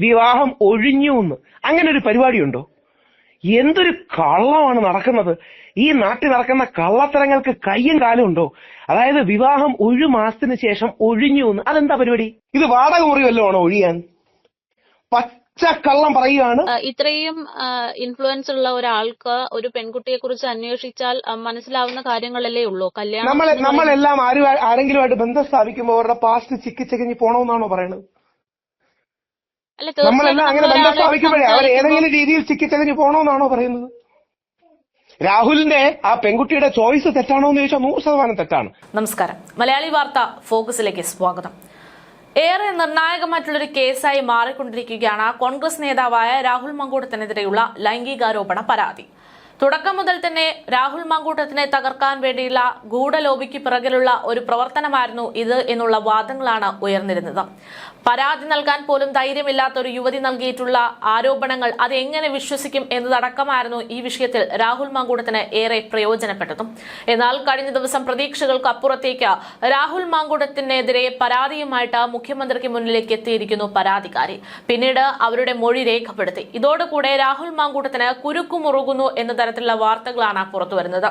വിവാഹം ഒഴിഞ്ഞു എന്ന്. അങ്ങനെ ഒരു പരിപാടിയുണ്ടോ? എന്തൊരു കള്ളമാണ് നടക്കുന്നത്? ഈ നാട്ടിൽ നടക്കുന്ന കള്ളത്തരങ്ങൾക്ക് കയ്യും കാലും ഉണ്ടോ? അതായത് വിവാഹം ഒരു മാസത്തിന് ശേഷം ഒഴിഞ്ഞു എന്ന്. അതെന്താ പരിപാടി? ഇത് വാടക മുറി വല്ലതും ആണോ ഒഴിയാൻ? പച്ച കള്ളം പറയുകയാണ് ഇത്രയും ഇൻഫ്ലുവൻസ് ഉള്ള ഒരാൾക്ക് ഒരു പെൺകുട്ടിയെ കുറിച്ച് അന്വേഷിച്ചാൽ മനസ്സിലാവുന്ന കാര്യങ്ങളല്ലേ ഉള്ളൂ. കല്യാണം നമ്മൾ നമ്മളെല്ലാം ആരും ആരെങ്കിലുമായിട്ട് ബന്ധം സ്ഥാപിക്കുമ്പോൾ അവരുടെ പാസ്റ്റ് ചിക്കി ചികഞ്ഞ് പോണമെന്നാണോ പറയുന്നത് അല്ല നമ്മളെല്ലാം അങ്ങനെ ബന്ധം സ്ഥാപിക്കുമ്പോഴേ അവർ ഏതെങ്കിലും രീതിയിൽ ചിക്കിച്ചതിന് പോണോന്നാണോ പറയുന്നത്? രാഹുലിന്റെ ആ പെൺകുട്ടിയുടെ ചോയ്സ് തെറ്റാണോ എന്ന് ചോദിച്ചാൽ നൂറ് ശതമാനം തെറ്റാണ്. നമസ്കാരം. മലയാളി വാർത്ത ഫോക്കസിലേക്ക് സ്വാഗതം. ഏറെ നിർണായകമായിട്ടുള്ളൊരു കേസായി മാറിക്കൊണ്ടിരിക്കുകയാണ് കോൺഗ്രസ് നേതാവായ രാഹുൽ മങ്കോടത്തിനെതിരെയുള്ള ലൈംഗികാരോപണ പരാതി. തുടക്കം മുതൽ തന്നെ രാഹുൽ മാങ്കൂട്ടത്തിനെ തകർക്കാൻ വേണ്ടിയുള്ള ഗൂഢലോബിക്ക് പിറകിലുള്ള ഒരു പ്രവർത്തനമായിരുന്നു ഇത് എന്നുള്ള വാദങ്ങളാണ് ഉയർന്നിരുന്നത്. പരാതി നൽകാൻ പോലും ധൈര്യമില്ലാത്ത ഒരു യുവതി നൽകിയിട്ടുള്ള ആരോപണങ്ങൾ അത് എങ്ങനെ വിശ്വസിക്കും എന്നതടക്കമായിരുന്നു ഈ വിഷയത്തിൽ രാഹുൽ മാങ്കൂട്ടത്തിന് ഏറെ പ്രയോജനപ്പെട്ടതും. എന്നാൽ കഴിഞ്ഞ ദിവസം പ്രതീക്ഷകൾക്ക് അപ്പുറത്തേക്ക് രാഹുൽ മാങ്കൂട്ടത്തിനെതിരെ പരാതിയുമായിട്ട് മുഖ്യമന്ത്രിക്ക് മുന്നിലേക്ക് എത്തിയിരിക്കുന്നു പരാതിക്കാരി. പിന്നീട് അവരുടെ മൊഴി രേഖപ്പെടുത്തി. ഇതോടുകൂടെ രാഹുൽ മാങ്കൂട്ടത്തിന് കുരുക്കുമുറുകുന്നു എന്ന തരത്തിലുള്ള വാർത്തകളാണ് പുറത്തു വരുന്നത്.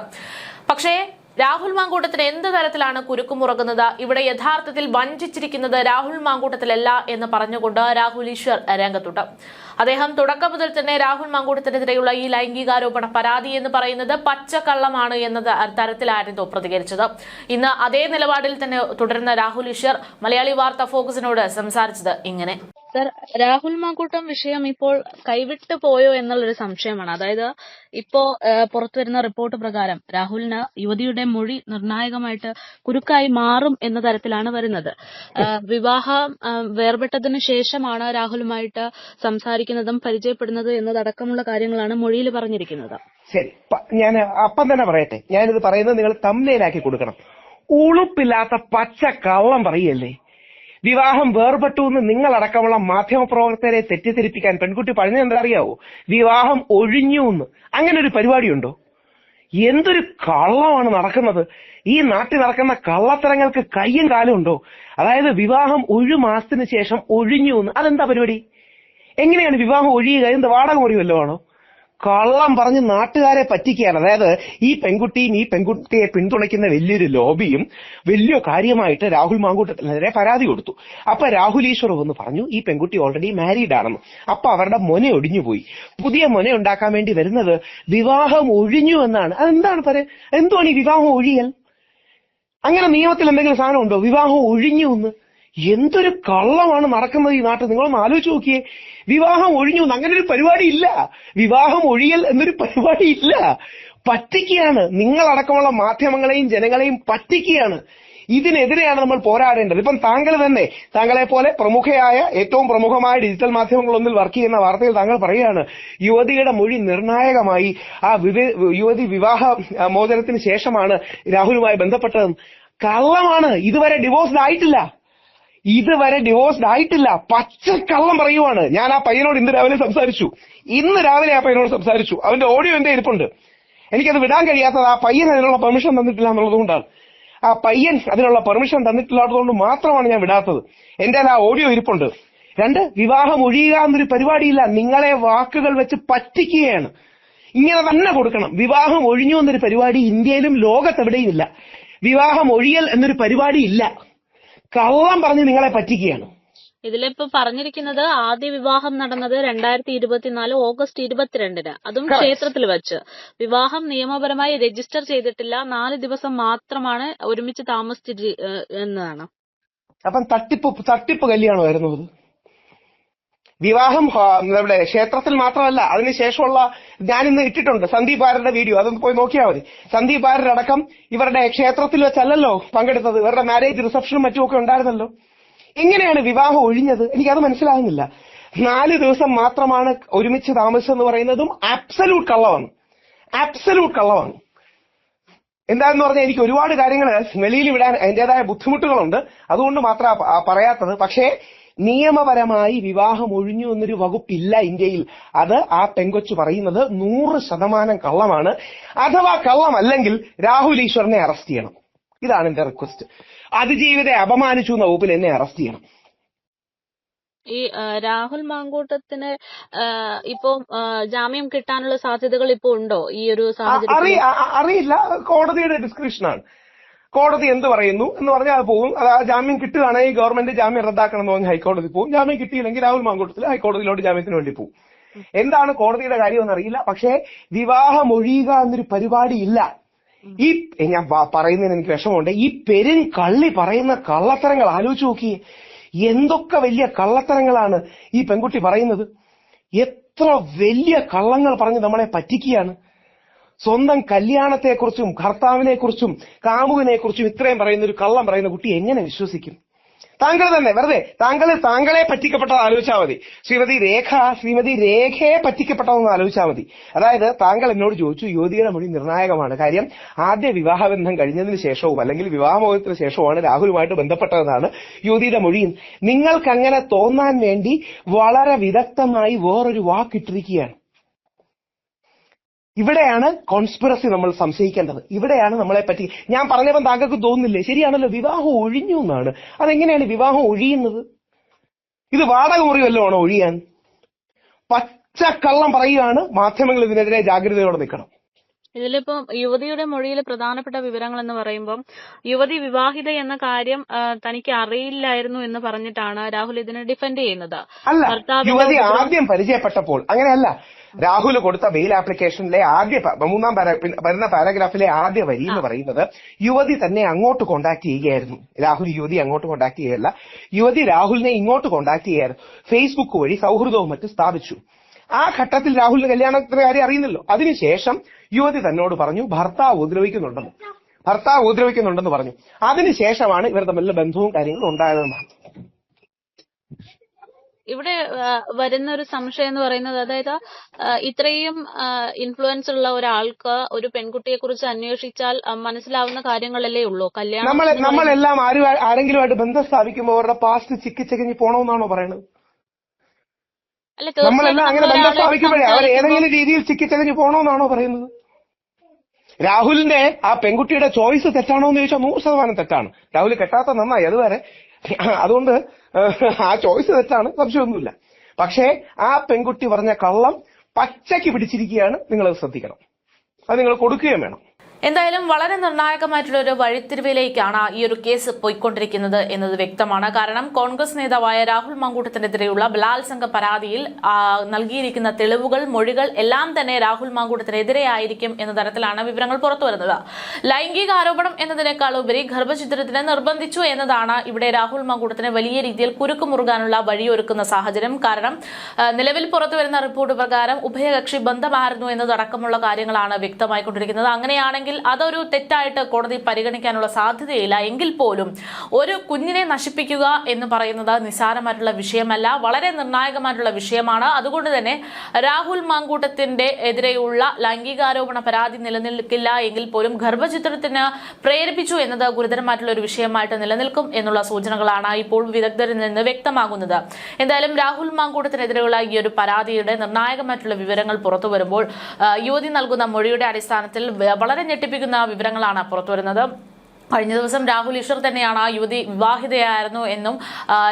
പക്ഷേ രാഹുൽ മാങ്കൂട്ടത്തിന് എന്ത് തരത്തിലാണ് കുരുക്കുമുറങ്ങുന്നത് ഇവിടെ യഥാർത്ഥത്തിൽ വഞ്ചിച്ചിരിക്കുന്നത് രാഹുൽ മാങ്കൂട്ടത്തിലല്ല എന്ന് പറഞ്ഞുകൊണ്ട് രാഹുൽ ഈശ്വർ രംഗത്തുണ്ട്. അദ്ദേഹം തുടക്കം മുതൽ തന്നെ രാഹുൽ മാങ്കൂട്ടത്തിനെതിരെയുള്ള ഈ ലൈംഗികാരോപണ പരാതി എന്ന് പറയുന്നത് പച്ചക്കള്ളമാണ് എന്ന തരത്തിലായിരുന്നു പ്രതികരിച്ചത്. ഇന്ന് അതേ നിലപാടിൽ തന്നെ തുടരുന്ന രാഹുൽ ഈശ്വർ മലയാളി വാർത്ത ഫോക്കസിനോട് സംസാരിച്ചത് ഇങ്ങനെ. സർ രാഹുൽ മാക്കൂട്ടം വിഷയം ഇപ്പോൾ കൈവിട്ടു പോയോ എന്നുള്ളൊരു സംശയമാണ്. അതായത് ഇപ്പോ പുറത്തുവരുന്ന റിപ്പോർട്ട് പ്രകാരം രാഹുലിന് യുവതിയുടെ മൊഴി നിർണായകമായിട്ട് കുരുക്കായി മാറും എന്ന തരത്തിലാണ് വരുന്നത്. വിവാഹം വേർപെട്ടതിനു ശേഷമാണ് രാഹുലുമായിട്ട് സംസാരിക്കുന്നതും പരിചയപ്പെടുന്നത് എന്നതടക്കമുള്ള കാര്യങ്ങളാണ് മൊഴിയിൽ പറഞ്ഞിരിക്കുന്നത്. ശരി. ഞാൻ അപ്പം തന്നെ പറയട്ടെ. ഞാനിത് പറയുന്നത് നിങ്ങൾ തമ്മിലാക്കി കൊടുക്കണം. ഉളുപ്പില്ലാത്ത പച്ച കള്ളം പറയല്ലേ? വിവാഹം വേർപെട്ടു എന്ന് നിങ്ങളടക്കമുള്ള മാധ്യമപ്രവർത്തകരെ തെറ്റിദ്ധരിപ്പിക്കാൻ പെൺകുട്ടി പറഞ്ഞത് എന്താ അറിയാവോ വിവാഹം ഒഴിഞ്ഞു എന്ന് അങ്ങനെ ഒരു പരിപാടിയുണ്ടോ? എന്തൊരു കള്ളമാണ് നടക്കുന്നത്? ഈ നാട്ടിൽ നടക്കുന്ന കള്ളത്തരങ്ങൾക്ക് കയ്യും കാലും ഉണ്ടോ? അതായത് വിവാഹം ഒരു മാസത്തിന് ശേഷം ഒഴിഞ്ഞു എന്ന് അതെന്താ പരിപാടി? എങ്ങനെയാണ് വിവാഹം ഒഴിയുക? എന്ത് വാടക മുറി ആണോ? കള്ളം പറഞ്ഞ് നാട്ടുകാരെ പറ്റിക്കുകയാണ്. അതായത് ഈ പെൺകുട്ടിയും ഈ പെൺകുട്ടിയെ പിന്തുണയ്ക്കുന്ന വലിയൊരു ലോബിയും വലിയ കാര്യമായിട്ട് രാഹുൽ മാങ്കൂട്ടത്തിനെതിരെ പരാതി കൊടുത്തു. അപ്പൊ രാഹുൽ ഈശ്വർ വന്ന് പറഞ്ഞു ഈ പെൺകുട്ടി ഓൾറെഡി മാരീഡ് ആണെന്ന്. അപ്പൊ അവരുടെ മൊന ഒടിഞ്ഞുപോയി പുതിയ മൊന ഉണ്ടാക്കാൻ വേണ്ടി വരുന്നത് വിവാഹം ഒഴിഞ്ഞു എന്നാണ്. അതെന്താണ് പറയാ എന്തുവാണ് ഈ വിവാഹം ഒഴിയൽ? അങ്ങനെ നിയമത്തിൽ എന്തെങ്കിലും സാധനം ഉണ്ടോ വിവാഹം ഒഴിഞ്ഞു എന്ന്. എന്തൊരു കള്ളമാണ് നടക്കുന്നത് ഈ നാട്ടിൽ? നിങ്ങളൊന്ന് ആലോചിച്ച് നോക്കിയേ. വിവാഹം ഒഴിഞ്ഞു അങ്ങനെ ഒരു പരിപാടി ഇല്ല. വിവാഹം ഒഴിയൽ എന്നൊരു പരിപാടി ഇല്ല. പറ്റിക്കുകയാണ് നിങ്ങളടക്കമുള്ള മാധ്യമങ്ങളെയും ജനങ്ങളെയും പറ്റിക്കുകയാണ് ഇതിനെതിരെയാണ് നമ്മൾ പോരാടേണ്ടത്. ഇപ്പം താങ്കൾ തന്നെ താങ്കളെ പോലെ പ്രമുഖയായ ഏറ്റവും പ്രമുഖമായ ഡിജിറ്റൽ മാധ്യമങ്ങളൊന്നിൽ വർക്ക് ചെയ്യുന്ന വാർത്തയിൽ താങ്കൾ പറയുകയാണ് യുവതിയുടെ മൊഴി നിർണായകമായി. ആ യുവതി വിവാഹ മോചനത്തിന് ശേഷമാണ് രാഹുലുമായി ബന്ധപ്പെട്ടത് കള്ളമാണ്. ഇതുവരെ ഡിവോഴ്സ്ഡ് ആയിട്ടില്ല. ഇതുവരെ ഡിവോഴ്സ്ഡ് ആയിട്ടില്ല. പച്ചക്കള്ളം പറയുവാണ്. ഞാൻ ആ പയ്യനോട് ഇന്ന് രാവിലെ സംസാരിച്ചു. ഇന്ന് രാവിലെ ആ പയ്യനോട് സംസാരിച്ചു. അവന്റെ ഓഡിയോ എന്റെ ഇരിപ്പുണ്ട്. എനിക്കത് വിടാൻ കഴിയാത്തത് ആ പയ്യൻ അതിനുള്ള പെർമിഷൻ തന്നിട്ടില്ല എന്നുള്ളത് കൊണ്ടാണ്. ആ പയ്യൻ അതിനുള്ള പെർമിഷൻ തന്നിട്ടില്ലാത്തതുകൊണ്ട് മാത്രമാണ് ഞാൻ വിടാത്തത്. എന്റെ ആ ഓഡിയോ ഇരിപ്പുണ്ട്. രണ്ട് വിവാഹം ഒഴിയുക എന്നൊരു പരിപാടിയില്ല. നിങ്ങളെ വാക്കുകൾ വെച്ച് പറ്റിക്കുകയാണ്. ഇങ്ങനെ തന്നെ കൊടുക്കണം. വിവാഹം ഒഴിഞ്ഞു എന്നൊരു പരിപാടി ഇന്ത്യയിലും ലോകത്തെവിടെയും ഇല്ല. വിവാഹം ഒഴിയൽ എന്നൊരു പരിപാടി ഇല്ല. കള്ളം പറഞ്ഞ് നിങ്ങളെ പറ്റിക്കുകയാണ്. ഇതിലിപ്പോ പറഞ്ഞിരിക്കുന്നത് ആദ്യ വിവാഹം നടന്നത് രണ്ടായിരത്തി ഇരുപത്തിനാല് ഓഗസ്റ്റ് ഇരുപത്തിരണ്ടിന്. അതും ക്ഷേത്രത്തിൽ വെച്ച്. വിവാഹം നിയമപരമായി രജിസ്റ്റർ ചെയ്തിട്ടില്ല. നാല് ദിവസം മാത്രമാണ് ഒരുമിച്ച് താമസിച്ചിട്ട് എന്നാണ് എന്നതാണ്. അപ്പം തട്ടിപ്പ് തട്ടിപ്പ് കല്യാണമായിരുന്നു അത്. വിവാഹം നമ്മുടെ ക്ഷേത്രത്തിൽ മാത്രമല്ല അതിനുശേഷമുള്ള ഞാനിന്ന് ഇട്ടിട്ടുണ്ട് സന്ദീപ് ആരുടെ വീഡിയോ. അതൊന്ന് പോയി നോക്കിയാൽ മതി. സന്ദീപ് ആരടക്കം ഇവരുടെ ക്ഷേത്രത്തിൽ വെച്ചല്ലല്ലോ പങ്കെടുത്തത്. ഇവരുടെ മാരേജ് റിസപ്ഷനും മറ്റുമൊക്കെ ഉണ്ടായിരുന്നല്ലോ. എങ്ങനെയാണ് വിവാഹം ഒഴിഞ്ഞത്? എനിക്കത് മനസ്സിലാകുന്നില്ല. നാല് ദിവസം മാത്രമാണ് ഒരുമിച്ച് താമസിച്ചെന്ന് പറയുന്നതും ആബ്സല്യൂട്ട് കള്ളമാണ്. ആബ്സല്യൂട്ട് കള്ളമാണ്. എന്താന്ന് പറഞ്ഞാൽ എനിക്ക് ഒരുപാട് കാര്യങ്ങൾ വെളിയിൽ വിടാൻ അതിന്റേതായ ബുദ്ധിമുട്ടുകളുണ്ട്. അതുകൊണ്ട് മാത്രമാണ് പറയാത്തത്. പക്ഷേ നിയമപരമായി വിവാഹം ഒഴിഞ്ഞു എന്നൊരു വകുപ്പില്ല ഇന്ത്യയിൽ. അത് ആ പെങ്കൊച്ചു പറയുന്നത് നൂറ് ശതമാനം കള്ളമാണ്. അഥവാ കള്ളമല്ലെങ്കിൽ രാഹുൽ ഈശ്വറിനെ അറസ്റ്റ് ചെയ്യണം. ഇതാണ് എന്റെ റിക്വസ്റ്റ് അതിജീവിതയെ അപമാനിച്ചു എന്ന വകുപ്പിൽ എന്നെ അറസ്റ്റ് ചെയ്യണം. ഈ രാഹുൽ മാങ്കൂട്ടത്തിന് ഇപ്പോ ജാമ്യം കിട്ടാനുള്ള സാധ്യതകൾ ഇപ്പോ ഉണ്ടോ? ഈ ഒരു സാഹചര്യം അറിയില്ല. കോടതിയുടെ ഡിസ്ക്രിപ്ഷനാണ് കോടതി എന്ത് പറയുന്നു എന്ന് പറഞ്ഞാൽ അത് പോകും. അത് ആ ജാമ്യം കിട്ടുകയാണെങ്കിൽ ഗവൺമെന്റ് ജാമ്യം റദ്ദാക്കണം എന്ന് പറഞ്ഞ് ഹൈക്കോടതി പോകും. ജാമ്യം കിട്ടിയില്ലെങ്കിൽ രാഹുൽ മാങ്കൂട്ടത്തിൽ ഹൈക്കോടതിയിലോട്ട് ജാമ്യത്തിന് വേണ്ടി പോകും. എന്താണ് കോടതിയുടെ കാര്യമെന്ന് അറിയില്ല. പക്ഷേ വിവാഹം ഒഴിയുക എന്നൊരു പരിപാടി ഇല്ല. ഈ ഞാൻ പറയുന്നതിന് എനിക്ക് വിഷമമുണ്ട്. ഈ പെരും കള്ളി പറയുന്ന കള്ളത്തരങ്ങൾ ആലോചിച്ച് നോക്കിയേ. എന്തൊക്കെ വലിയ കള്ളത്തരങ്ങളാണ് ഈ പെൺകുട്ടി പറയുന്നത്. എത്ര വലിയ കള്ളങ്ങൾ പറഞ്ഞ് നമ്മളെ പറ്റിക്കുകയാണ്. സ്വന്തം കല്യാണത്തെക്കുറിച്ചും ഭർത്താവിനെക്കുറിച്ചും കാമുകനെക്കുറിച്ചും ഇത്രയും പറയുന്ന ഒരു കള്ളം പറയുന്ന കുട്ടി എങ്ങനെ വിശ്വസിക്കും? താങ്കൾ തന്നെ വെറുതെ താങ്കൾ താങ്കളെ പറ്റിക്കപ്പെട്ടത് ആലോചിച്ചാൽ മതി. ശ്രീമതി രേഖ ശ്രീമതി രേഖയെ പറ്റിക്കപ്പെട്ടതെന്ന് ആലോചിച്ചാൽ മതി. അതായത് താങ്കൾ എന്നോട് ചോദിച്ചു യുവതിയുടെ മൊഴി നിർണായകമാണ്. കാര്യം ആദ്യ വിവാഹബന്ധം കഴിഞ്ഞതിന് ശേഷവും അല്ലെങ്കിൽ വിവാഹമോഹത്തിന് ശേഷവുമാണ് രാഹുലുമായിട്ട് ബന്ധപ്പെട്ടതെന്നാണ് യുവതിയുടെ മൊഴിയും നിങ്ങൾക്കങ്ങനെ തോന്നാൻ വേണ്ടി വളരെ വിദഗ്ധമായി വേറൊരു വാക്കിട്ടിരിക്കുകയാണ് ഇവിടെയാണ് കോൺസ്പിറസി നമ്മൾ സംശയിക്കേണ്ടത്. ഇവിടെയാണ് നമ്മളെ പറ്റി ഞാൻ പറഞ്ഞപ്പോൾ താങ്കൾക്ക് തോന്നുന്നില്ലേ? ശരിയാണല്ലോ വിവാഹം ഒഴിഞ്ഞു എന്നാണ്. അതെങ്ങനെയാണ് വിവാഹം ഒഴിയുന്നത്? ഇത് വാടക മുറി വല്ലതുമാണോ ഒഴിയാൻ? പച്ച കള്ളം പറയുകയാണ് മാധ്യമങ്ങൾ ഇതിനെതിരെ ജാഗ്രതയോടെ നിൽക്കണം. ഇതിലിപ്പോ യുവതിയുടെ മൊഴിയിൽ പ്രധാനപ്പെട്ട വിവരങ്ങൾ എന്ന് പറയുമ്പോൾ യുവതി വിവാഹിത എന്ന കാര്യം തനിക്ക് അറിയില്ലായിരുന്നു എന്ന് പറഞ്ഞിട്ടാണ് രാഹുൽ ഇതിനെ ഡിഫെൻഡ് ചെയ്യുന്നത്. അല്ല യുവതി ആദ്യം പരിചയപ്പെട്ടപ്പോൾ അങ്ങനെയല്ല. രാഹുൽ കൊടുത്ത മെയിൽ ആപ്ലിക്കേഷനിലെ ആദ്യ മൂന്നാം വരുന്ന പാരാഗ്രാഫിലെ ആദ്യ വരി എന്ന് പറയുന്നത് യുവതി തന്നെ അങ്ങോട്ട് കോണ്ടാക്ട് ചെയ്യുകയായിരുന്നു. രാഹുൽ യുവതി അങ്ങോട്ട് കോണ്ടാക്ട് ചെയ്യല്ല യുവതി രാഹുലിനെ ഇങ്ങോട്ട് കോണ്ടാക്ട് ചെയ്യുകയായിരുന്നു. ഫേസ്ബുക്ക് വഴി സൗഹൃദവും മറ്റും സ്ഥാപിച്ചു. ആ ഘട്ടത്തിൽ രാഹുലിന് കല്യാണത്തിന്റെ കാര്യം അറിയുന്നല്ലോ. അതിനുശേഷം യുവതി തന്നോട് പറഞ്ഞു ഭർത്താവ് ഉപദ്രവിക്കുന്നുണ്ടെന്ന്. ഭർത്താവ് ഉപദ്രവിക്കുന്നുണ്ടെന്ന് പറഞ്ഞു. അതിനുശേഷമാണ് ഇവർ തമ്മിലുള്ള ബന്ധവും കാര്യങ്ങളും ഉണ്ടായതെന്നാണ്. ഇവിടെ വരുന്ന ഒരു സംശയം എന്ന് പറയുന്നത് അതായത് ഇത്രയും ഇൻഫ്ലുവൻസ് ഉള്ള ഒരാൾക്ക് ഒരു പെൺകുട്ടിയെ കുറിച്ച് അന്വേഷിച്ചാൽ മനസ്സിലാവുന്ന കാര്യങ്ങളല്ലേ ഉള്ളൂ. കല്യാണം നമ്മൾ നമ്മളെല്ലാം ആരും ആരെങ്കിലുമായിട്ട് ബന്ധം സ്ഥാപിക്കുമ്പോൾ അവരുടെ പാസ്റ്റ് ചിക്കി ചികഞ്ഞ് പോണമെന്നാണോ പറയുന്നത് അല്ല നമ്മളെല്ലാം അങ്ങനെ ബന്ധം സ്ഥാപിക്കുമ്പോഴേ അവർ ഏതെങ്കിലും രീതിയിൽ ചിക്കി ചികഞ്ഞ് പോണമെന്നാണോ പറയുന്നത്? രാഹുലിന്റെ ആ പെൺകുട്ടിയുടെ ചോയ്സ് തെറ്റാണോ എന്ന് ചോദിച്ചാൽ നൂറ് ശതമാനം തെറ്റാണ്. രാഹുൽ കെട്ടാത്ത നന്നായി. അതുവരെ അതുകൊണ്ട് ആ ചോയ്സ് തെറ്റാണ് സംശയമൊന്നുമില്ല. പക്ഷേ ആ പെൺകുട്ടി പറഞ്ഞ കള്ളം പച്ചയ്ക്ക് പിടിച്ചിരിക്കുകയാണ് നിങ്ങൾ ശ്രദ്ധിക്കണം. അത് നിങ്ങൾ കൊടുക്കുകയും വേണം. എന്തായാലും വളരെ നിർണായകമായിട്ടുള്ള ഒരു വഴിത്തിരിവിലേക്കാണ് ഈ ഒരു കേസ് പോയിക്കൊണ്ടിരിക്കുന്നത് എന്നത് വ്യക്തമാണ്. കാരണം കോൺഗ്രസ് നേതാവായ രാഹുൽ മങ്കൂട്ടത്തിനെതിരെയുള്ള ബലാത്സംഗ പരാതിയിൽ നൽകിയിരിക്കുന്ന തെളിവുകൾ മൊഴികൾ എല്ലാം തന്നെ രാഹുൽ മാങ്കൂട്ടത്തിനെതിരെയായിരിക്കും എന്ന തരത്തിലാണ് വിവരങ്ങൾ പുറത്തുവരുന്നത് ലൈംഗിക ആരോപണം എന്നതിനേക്കാൾ ഉപരി ഗർഭചിത്രത്തിന് നിർബന്ധിച്ചു എന്നതാണ് ഇവിടെ രാഹുൽ മങ്കൂട്ടത്തിന് വലിയ രീതിയിൽ കുരുക്ക് മുറുകാനുള്ള വഴിയൊരുക്കുന്ന സാഹചര്യം. കാരണം നിലവിൽ നിലവിൽ പുറത്തുവരുന്ന റിപ്പോർട്ട് പ്രകാരം ഉഭയകക്ഷി ബന്ധമായിരുന്നു എന്നതടക്കമുള്ള കാര്യങ്ങളാണ് വ്യക്തമായിക്കൊണ്ടിരിക്കുന്നത്. അങ്ങനെയാണെങ്കിൽ അതൊരു തെറ്റായിട്ട് കോടതി പരിഗണിക്കാനുള്ള സാധ്യതയില്ല. എങ്കിൽ പോലും ഒരു കുഞ്ഞിനെ നശിപ്പിക്കുക എന്ന് പറയുന്നത് നിസ്സാരമായിട്ടുള്ള വിഷയമല്ല. വളരെ നിർണായകമായിട്ടുള്ള വിഷയമാണ്. അതുകൊണ്ട് തന്നെ രാഹുൽ മാങ്കൂട്ടത്തിന്റെ എതിരെയുള്ള ലൈംഗികാരോപണ പരാതി നിലനിൽക്കില്ല. എങ്കിൽ പോലും ഗർഭചിത്രത്തിന് പ്രേരിപ്പിച്ചു എന്നത് ഗുരുതരമായിട്ടുള്ള ഒരു വിഷയമായിട്ട് നിലനിൽക്കും എന്നുള്ള സൂചനകളാണ് ഇപ്പോൾ വിദഗ്ധരിൽ നിന്ന് വ്യക്തമാകുന്നത്. എന്തായാലും രാഹുൽ മാങ്കൂട്ടത്തിനെതിരെയുള്ള ഈ ഒരു പരാതിയുടെ നിർണായകമായിട്ടുള്ള വിവരങ്ങൾ പുറത്തു വരുമ്പോൾ യുവതി നൽകുന്ന മൊഴിയുടെ അടിസ്ഥാനത്തിൽ വളരെ ഞെട്ടിപ്പിക്കുന്ന വിവരങ്ങളാണ് പുറത്തുവരുന്നത്. കഴിഞ്ഞ ദിവസം രാഹുൽ ഈശ്വർ തന്നെയാണ് ആ യുവതി വിവാഹിതയായിരുന്നു എന്നും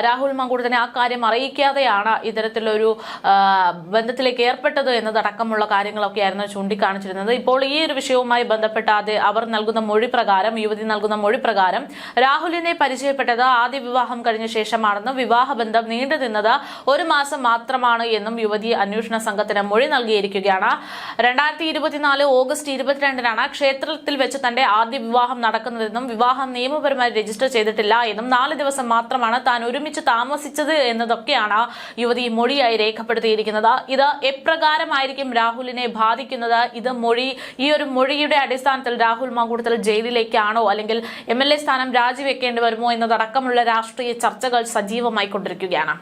രാഹുൽ മങ്കൂട്ടത്തിനെ ആ കാര്യം അറിയിക്കാതെയാണ് ഇത്തരത്തിലൊരു ബന്ധത്തിലേക്ക് ഏർപ്പെട്ടത് എന്നതടക്കമുള്ള കാര്യങ്ങളൊക്കെയായിരുന്നു ചൂണ്ടിക്കാണിച്ചിരുന്നത്. ഇപ്പോൾ ഈ ഒരു വിഷയവുമായി ബന്ധപ്പെട്ട അത് അവർ നൽകുന്ന മൊഴി പ്രകാരം യുവതി നൽകുന്ന മൊഴി പ്രകാരം രാഹുലിനെ പരിചയപ്പെട്ടത് ആദ്യ വിവാഹം കഴിഞ്ഞ ശേഷമാണെന്നും വിവാഹബന്ധം നീണ്ടു നിന്നത് ഒരു മാസം മാത്രമാണ് എന്നും യുവതി അന്വേഷണ സംഘത്തിന് മൊഴി നൽകിയിരിക്കുകയാണ്. രണ്ടായിരത്തി ഇരുപത്തിനാല് ഓഗസ്റ്റ് ഇരുപത്തിരണ്ടിനാണ് ക്ഷേത്രത്തിൽ വെച്ച് തന്റെ ആദ്യ വിവാഹം നടക്കുന്നതെന്നും വിവാഹം നിയമപരമായി രജിസ്റ്റർ ചെയ്തിട്ടില്ല എന്നും നാല് ദിവസം മാത്രമാണ് താൻ ഒരുമിച്ച് താമസിച്ചത് എന്നതൊക്കെയാണ് യുവതി മൊഴിയായി രേഖപ്പെടുത്തിയിരിക്കുന്നത്. ഇത് എപ്രകാരമായിരിക്കും രാഹുലിനെ ബാധിക്കുന്നത്? ഇത് മൊഴി ഈ ഒരു മൊഴിയുടെ അടിസ്ഥാനത്തിൽ രാഹുൽ മാങ്കൂട്ടത്തിൽ ജയിലിലേക്കാണോ? അല്ലെങ്കിൽ എം എൽ എ സ്ഥാനം രാജിവെക്കേണ്ടി വരുമോ? എന്നതടക്കമുള്ള രാഷ്ട്രീയ ചർച്ചകൾ സജീവമായി കൊണ്ടിരിക്കുകയാണ്